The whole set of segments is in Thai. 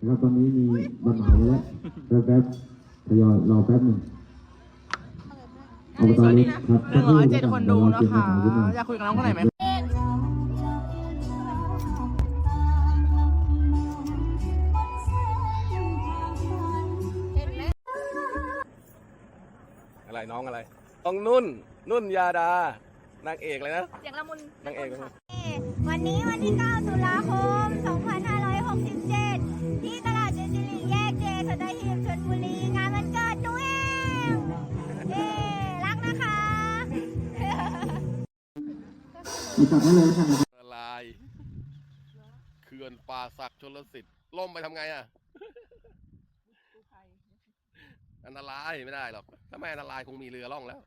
นะครับตอนนี้มีบันเหมาไว้แล้วแป๊บๆทยอยรอแป๊บหนึ่งอบตเล็กครับหนึ่งร้อยเจ็ดคนดูเดี๋ยวนะรอเตรียมคะบันเหมาขึ้นมาอยากคุยกับน้องคนไหนไหมอะไรน้องอะไรน้องนุ่น นุ่นยาดานางเอกเลยนะเสียงละมุนนางเอกเลยนะ วันนี้วันที่ 9 ตุลาคม 2567 สัตหีบชลบุรีงานวันเกิดหนูเองเย้รักนะคะมีจับให้เลยค่ะละลายเขื่อนป่าศักดิ์ชลสิทธิ์ล่มไปทำไงอะอันตรายไม่ได้หรอกถ้าไม่อันตรายคงมีเรือล่องแล้ว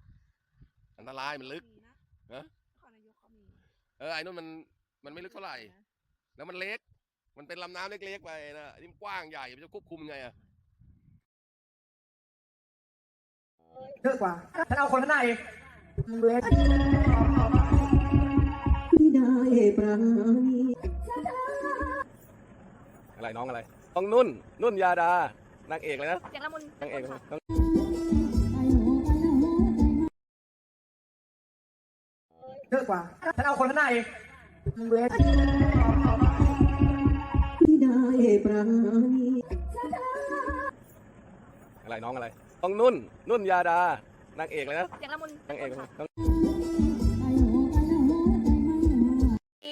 อันตรายมันลึกฮะเออไอ้นู่นมันมันไม่ลึกเท่าไหร่ แล้วมันเล็ก มันเป็นลำน้ำเล็กๆไปนะนี่มันกว้างใหญ่มันจะควบคุมไงอะ เยอะกว่าฉันเอาคนข้างหน้าเองมึงเลยที่ได้ปราณีอะไรน้องอะไรน้องนุ่น นุ่นยาดานางเอกเลยนะเสียงละมุนนางเอกเลยนะเยอะกว่าฉันเอาคนข้างหน้าเองมึงเลยที่ได้ปราณีอะไรน้องอะไร น้องนุ่น นุ่นยาดานางเอกเลยนะเสียงละมุนนางเอกเลยนะ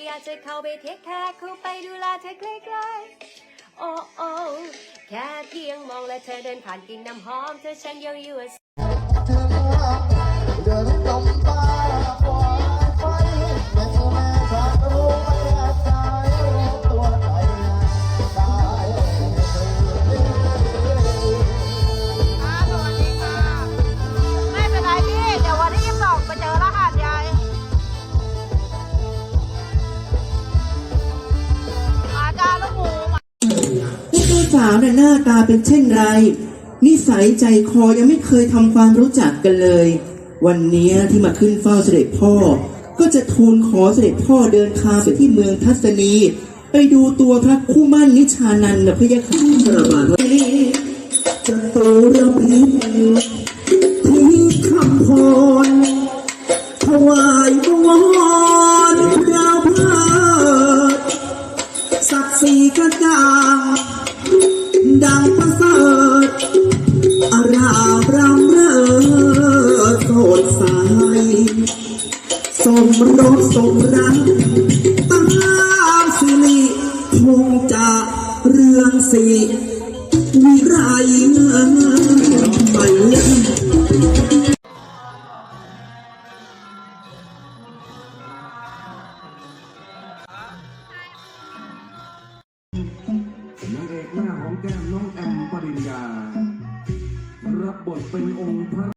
อยากจะเข้าไปเทคแคร์เข้าไปดูแลเธอใกล้ๆโอ้โอ้แค่เพียงมองและเธอเดินผ่านกลิ่นน้ำหอมเธอฉันยังอยู่เาวน่ะหน้าตาเป็นเช่นไร นิสัยใจคอยังไม่เคยทำความรู้จักกันเลย วันนี้ที่มาขึ้นเฝ้าเสด็จพ่อ ก็จะทูลขอเสด็จพ่อเดินทางไปที่เมืองทัศนี ไปดูตัวพระคู่มั่นนิชานันท์นะพะยะค่ะประมาณว่จะโตระพิษที่คำพรถวายวอนดาวพระศักดิ์ศรีกระจ่าง ดังประเสริฐอารามรำเริดโสดใสสมรสสมรักตามสิริคงจะเรืองสีวิไรเงินไป นางเอกหน้าของแก้มน้องแอมปริญญา รับบทเป็นองค์พระ